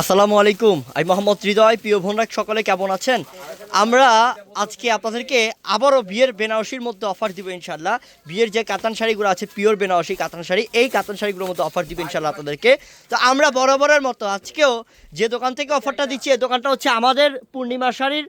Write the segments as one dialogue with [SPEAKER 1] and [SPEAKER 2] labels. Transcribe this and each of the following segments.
[SPEAKER 1] আসসালামু আলাইকুম। আমি মোহাম্মদ হৃদয়, প্রিয় ভোনরাক সকলে কেমন আছেন? আমরা আজকে আপনাদেরকে আবারও বিয়ের বেনারসির মধ্যে অফার দিব ইনশাল্লাহ বিয়ের যে কাতান শাড়িগুলো আছে পিওর বেনারসি কাতান শাড়ি, এই কাতান শাড়িগুলোর মধ্যে অফার দিব ইনশাল্লাহ আপনাদেরকে। তো আমরা বরাবরের মতো আজকেও যে দোকান থেকে অফারটা দিচ্ছি, এই দোকানটা হচ্ছে আমাদের পূর্ণিমা শাড়ির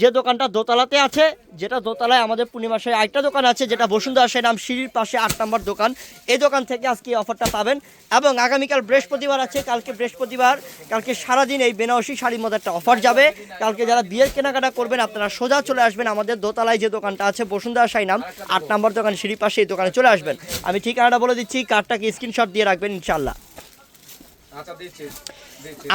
[SPEAKER 1] যে দোকানটা দোতলাতে আছে, যেটা দোতলায় আমাদের পূর্ণিমা শাড়ি আরেকটা দোকান আছে, যেটা বসুন্ধরা সেই নাম সিঁড়ির পাশে আট নম্বর দোকান। এই দোকান থেকে আজকে অফারটা পাবেন। এবং আগামীকাল বৃহস্পতিবার আছে, কালকে বৃহস্পতিবার, কালকে সারাদিন এই বেনারসি শাড়ির মধ্যে একটা অফার যাবে। কালকে যারা বিয়ের কেনাকাটা করবেন, আপনারা সোজা চলে আসবেন আমাদের দোতলায় যে দোকানটা আছে, বসুন্ধরা শাড়ি নাম আট নম্বর দোকান, সিঁড়ির পাশে এই দোকানে চলে আসবেন। আমি ঠিকানাটা বলে দিচ্ছি কার্ডটাকে স্ক্রিনশট দিয়ে রাখবেন ইনশাল্লাহ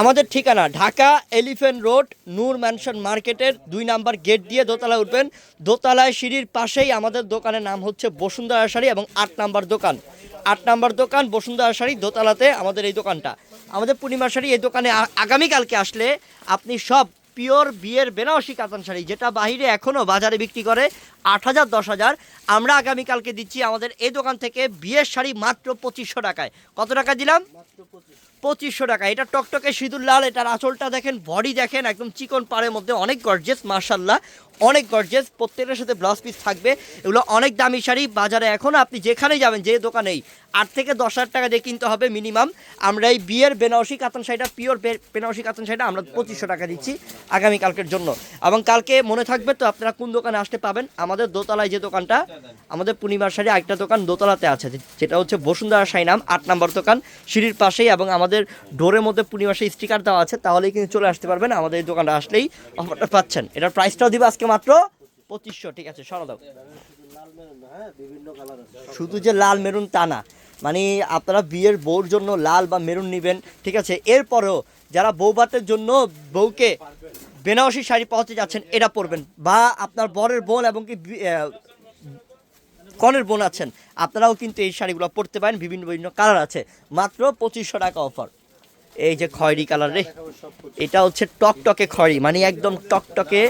[SPEAKER 1] আমাদের ঠিকানা, Dhaka elephant road, Noor mansion মার্কেটের দুই নাম্বার গেট দিয়ে দোতলায় উঠবেন। দোতলায় সিঁড়ির পাশেই আমাদের দোকানের নাম হচ্ছে বসুন্ধরা শাড়ি এবং আট নাম্বার দোকান। আট নাম্বার দোকান, বসুন্ধরা শাড়ি দোতলাতে আমাদের এই দোকানটা। আমাদের পূর্ণিমা শাড়ি এই দোকানে আগামীকালকে আসলে আপনি সব পিওর বিয়ের বেনারসি কাতান শাড়ি, যেটা বাহিরে এখনও বাজারে বিক্রি করে আট হাজার, দশ হাজার। আমরা আগামীকালকে দিচ্ছি আমাদের এই দোকান থেকে বিয়ের শাড়ি মাত্র পঁচিশশো টাকায়। কত টাকা দিলাম? পঁচিশশো টাকা। এটা টকটকে সিঁদুর লাল, এটার আঁচলটা দেখেন, বডি দেখেন, একদম চিকন পাড়ের মধ্যে। অনেক গর্জেস মার্শাল্লাহ অনেক গর্জেস প্রত্যেকের সাথে ব্লাউজ পিস থাকবে। এগুলো অনেক দামি শাড়ি। বাজারে এখন আপনি যেখানেই যাবেন, যে দোকানেই, আট থেকে দশ হাজার টাকা দিয়ে কিনতে হবে মিনিমাম। আমরা এই বিয়ের বেনারসি কাতান শাড়িটা পিওর বেনারসি কাতান শাড়িটা আমরা পঁচিশশো টাকা দিচ্ছি আগামীকালকের জন্য। এবং কালকে মনে থাকবে তো আপনারা কোন দোকানে আসতে পাবেন? আমাদের দোতলায় যে দোকানটা, আমাদের পূর্ণিমার শাড়ি একটা দোকান দোতলাতে আছে, যেটা হচ্ছে বসুন্ধরা শাড়ি নাম, আট নম্বর দোকান, সিঁড়ির পাশেই এবং আমাদের ডোরের মধ্যে পূর্ণিমা শাড়ি স্টিকার দেওয়া আছে, তাহলেই কিন্তু চলে আসতে পারবেন, আমাদের এই দোকানটা আসলেই অফারটা পাচ্ছেন। এটার প্রাইসটাও দিব আজকে মাত্র পঁচিশশো, ঠিক আছে সরা দাও। শুধু যে লাল মেরুন তা না মানে আপনারা বিয়ের বউর জন্য লাল বা মেরুন নেবেন, ঠিক আছে, এরপরেও যারা বৌভাতের জন্য বউকে বেনারসি শাড়ি পাওয়াতে যাচ্ছেন এটা পরবেন। বা আপনার বরের বোন এবং কি কনের বোন আছেন, আপনারাও কিন্তু এই শাড়িগুলো পরতে পারেন, বিভিন্ন বিভিন্ন কালার আছে। মাত্র পঁচিশশো টাকা অফার। এই যে খয়েরি কালার রে, এটা হচ্ছে টকটকে খয়েরি মানে একদম টকটকে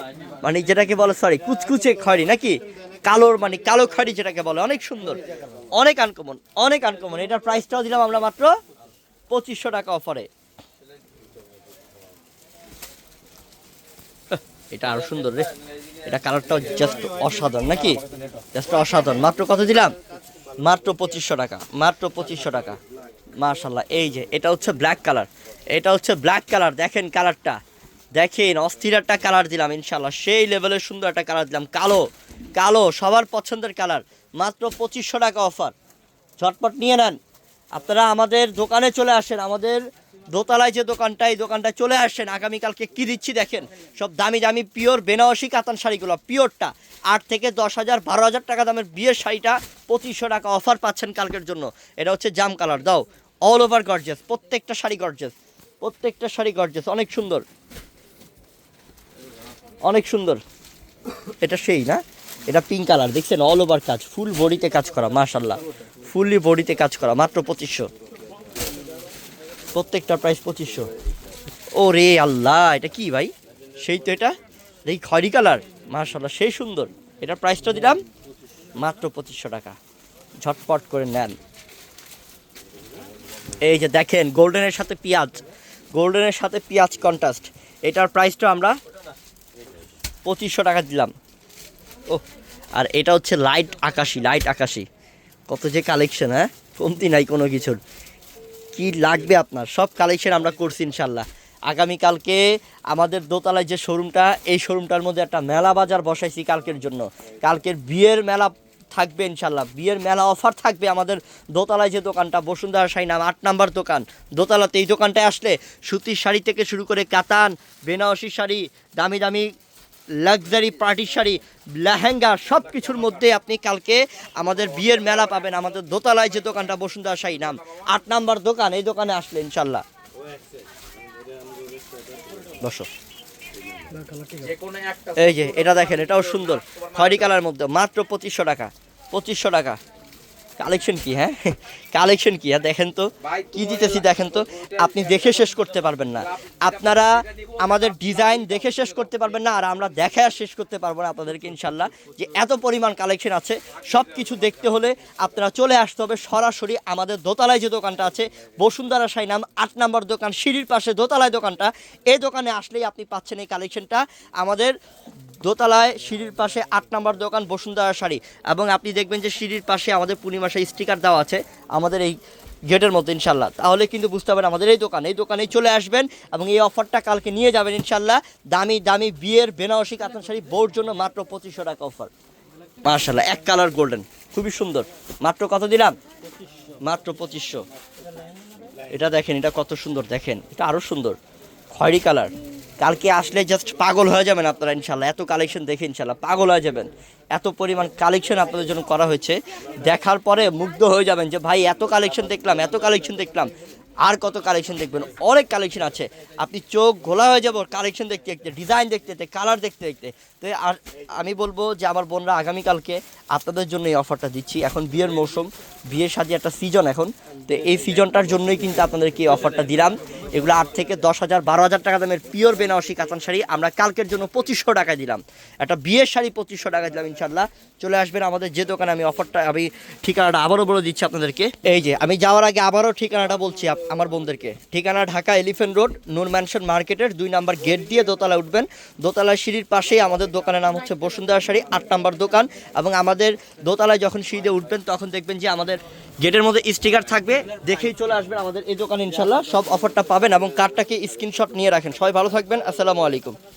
[SPEAKER 1] মানে যেটাকে বলে সরি কুচকুচে খয়েরি নাকি? কালোর মানে কালো খয়েরি যেটাকে বলে, অনেক সুন্দর, অনেক আনকমন অনেক আনকমন এটার প্রাইসটাও দিলাম আমরা মাত্র পঁচিশশো টাকা অফারে। এটা আরও সুন্দর রে। এটা কালারটাও জাস্ট অসাধারণ, নাকি? জাস্ট অসাধারণ। মাত্র কত দিলাম? মাত্র পঁচিশশো টাকা, মাত্র পঁচিশশো টাকা। মার্শাল্লাহ এই যে, এটা হচ্ছে ব্ল্যাক কালার এটা হচ্ছে ব্ল্যাক কালার দেখেন কালারটা দেখেন, অস্থির একটা কালার দিলাম ইনশাল্লাহ সেই লেভেলের সুন্দর একটা কালার দিলাম। কালো কালো, সবার পছন্দের কালার মাত্র পঁচিশশো টাকা অফার ঝটপট নিয়ে নেন। আপনারা আমাদের দোকানে চলে আসেন, আমাদের দোতলায় যে দোকানটা, এই দোকানটায় চলে আসেন আগামীকালকে কি দিচ্ছি দেখেন। সব দামি দামি পিওর বেনারসি কাতান শাড়িগুলো, পিওরটা। আট থেকে দশ হাজার, বারো হাজার টাকা দামের বিয়ের শাড়িটা পঁচিশশো টাকা অফার পাচ্ছেন কালকের জন্য। এটা হচ্ছে জাম কালার, দাও। অল ওভার গর্জেস প্রত্যেকটা শাড়ি গর্জেস প্রত্যেকটা শাড়ি গর্জেস অনেক সুন্দর। অনেক সুন্দর। এটা সেই না? এটা পিঙ্ক কালার দেখছেন? অল ওভার কাজ ফুল বডিতে কাজ করা মাশাল্লাহ ফুললি বডিতে কাজ করা, মাত্র পঁচিশশো। প্রত্যেকটা প্রাইস পঁচিশশো। ও রে আল্লাহ, এটা কি ভাই? সেই তো এটা। এই খয়রি কালার মাশাল্লাহ সেই সুন্দর। এটার প্রাইসটা দিলাম মাত্র পঁচিশশো টাকা। ঝটপট করে নেন। এই যে দেখেন গোল্ডেনের সাথে পেঁয়াজ। গোল্ডেনের সাথে পেঁয়াজ কন্ট্রাস্ট এটার প্রাইসটা আমরা পঁচিশশো টাকা দিলাম। ও আর এটা হচ্ছে লাইট আকাশি লাইট আকাশি। কত যে কালেকশন হ্যাঁ? কমতি নাই কোনো কিছুর। কি লাগবে আপনার? সব কালেকশন আমরা করছি ইনশাল্লাহ আগামীকালকে আমাদের দোতলায় যে শোরুমটা এই শোরুমটার মধ্যে একটা মেলা বাজার বসাইছি কালকের জন্য। কালকের বিয়ের মেলা থাকবে ইনশাল্লাহ বিয়ের মেলা অফার থাকবে আমাদের দোতলায় যে দোকানটা, বসুন্ধরা শাড়ি নাম, আট নাম্বার দোকান। দোতলাতে এই দোকানটায় আসলে সুতির শাড়ি থেকে শুরু করে কাতান, বেনারসি শাড়ি, দামি দামি লাক্সারি পার্টি শাড়ি, লেহেঙ্গা সব কিছুর মধ্যে আপনি কালকে আমাদের বিয়ের মেলা পাবেন। আমাদের দোতলায় যে দোকানটা বসুন্ধরা শাড়ি নাম, আট নাম্বার দোকান, এই দোকানে আসলে ইনশাল্লাহ এই যে, এটা দেখেন, এটাও সুন্দর। খয়রি কালার মধ্যে, মাত্র পঁচিশশো টাকা পঁচিশশো টাকা। কালেকশন কি হ্যাঁ? কালেকশন কি হ্যাঁ দেখেন তো। কি দিতেছি দেখেন তো। আপনি দেখে শেষ করতে পারবেন না। আপনারা আমাদের ডিজাইন দেখে শেষ করতে পারবেন না আর আমরা দেখে আর শেষ করতে পারব না আপনাদেরকে ইনশাল্লাহ যে এত পরিমাণ কালেকশন আছে। সব কিছু দেখতে হলে আপনারা চলে আসতে হবে সরাসরি আমাদের দোতলায় যে দোকানটা আছে বসুন্ধরা সাই নাম আট নম্বর দোকান সিঁড়ির পাশে দোতলায় দোকানটা। এই দোকানে আসলেই আপনি পাচ্ছেন এই কালেকশনটা আমাদের দোতলায় সিঁড়ির পাশে আট নম্বর দোকান বসুন্ধরা শাড়ি। এবং আপনি দেখবেন যে সিঁড়ির পাশে আমাদের পূর্ণিমাসে স্টিকার দেওয়া আছে, আমাদের এই গেটের মতো ইনশাল্লাহ তাহলে কিন্তু বুঝতে পারবেন আমাদের এই দোকান, এই দোকানেই চলে আসবেন এবং এই অফারটা কালকে নিয়ে যাবেন ইনশাল্লাহ দামি দামি বিয়ের বেনারসি কাতান শাড়ি, বউর জন্য মাত্র পঁচিশশো টাকা অফার। মার্শাল্লাহ এক কালার গোল্ডেন, খুবই সুন্দর। মাত্র কত দিলাম? মাত্র পঁচিশশো। এটা দেখেন, এটা কত সুন্দর, দেখেন, এটা আরও সুন্দর। খয়েরি কালার। কালকে আসলে জাস্ট পাগল হয়ে যাবেন আপনারা ইনশাল্লাহ এত কালেকশন দেখে ইনশাল্লাহ পাগল হয়ে যাবেন। এত পরিমাণ কালেকশন আপনাদের জন্য করা হয়েছে। দেখার পরে মুগ্ধ হয়ে যাবেন যে, ভাই, এত কালেকশন দেখলাম, এত কালেকশন দেখলাম। আর কত কালেকশন দেখবেন? অনেক কালেকশন আছে। আপনি চোখ ঘোলা হয়ে যাব কালেকশন দেখতে দেখতে ডিজাইন দেখতে দেখতে কালার দেখতে দেখতে। তো আর আমি বলব যে, আমার বোনরা আগামীকালকে আপনাদের জন্য এই অফারটা দিচ্ছি। এখন বিয়ের মৌসুম, বিয়ের সাথে একটা সিজন এখন। তো এই সিজনটার জন্যই কিন্তু আপনাদেরকে এই অফারটা দিলাম। এগুলো আট থেকে দশ হাজার, বারো হাজার টাকা দামের পিওর বেনারসি কাতান শাড়ি। আমরা কালকের জন্য পঁচিশশো টাকা দিলাম। একটা বিয়ের শাড়ি পঁচিশশো টাকা দিলাম ইনশাল্লাহ চলে আসবেন আমাদের যে দোকানে আমি অফারটা আমি ঠিকানাটা আবারও বলে দিচ্ছি আপনাদেরকে। এই যে, আমি যাওয়ার আগে আবারও ঠিকানাটা বলছি আমার বন্ধুদেরকে ঠিকানা Dhaka elephant road Noor mansion মার্কেটের দুই নাম্বার গেট দিয়ে দোতলা উঠবেন। দোতলা সিঁড়ির পাশেই আমাদের দোকানের নাম হচ্ছে বসুন্ধরা শাড়ি, আট নাম্বার দোকান। এবং আমাদের দোতলায় যখন সিঁড়িতে উঠবেন, তখন দেখবেন যে আমাদের গেটের মধ্যে স্টিকার থাকবে। দেখেই চলে আসবেন আমাদের এই দোকানে ইনশাল্লাহ সব অফারটা পাবেন এবং কার্ডটাকে স্ক্রিনশট নিয়ে রাখেন। সবাই ভালো থাকবেন আসসালামু আলাইকুম।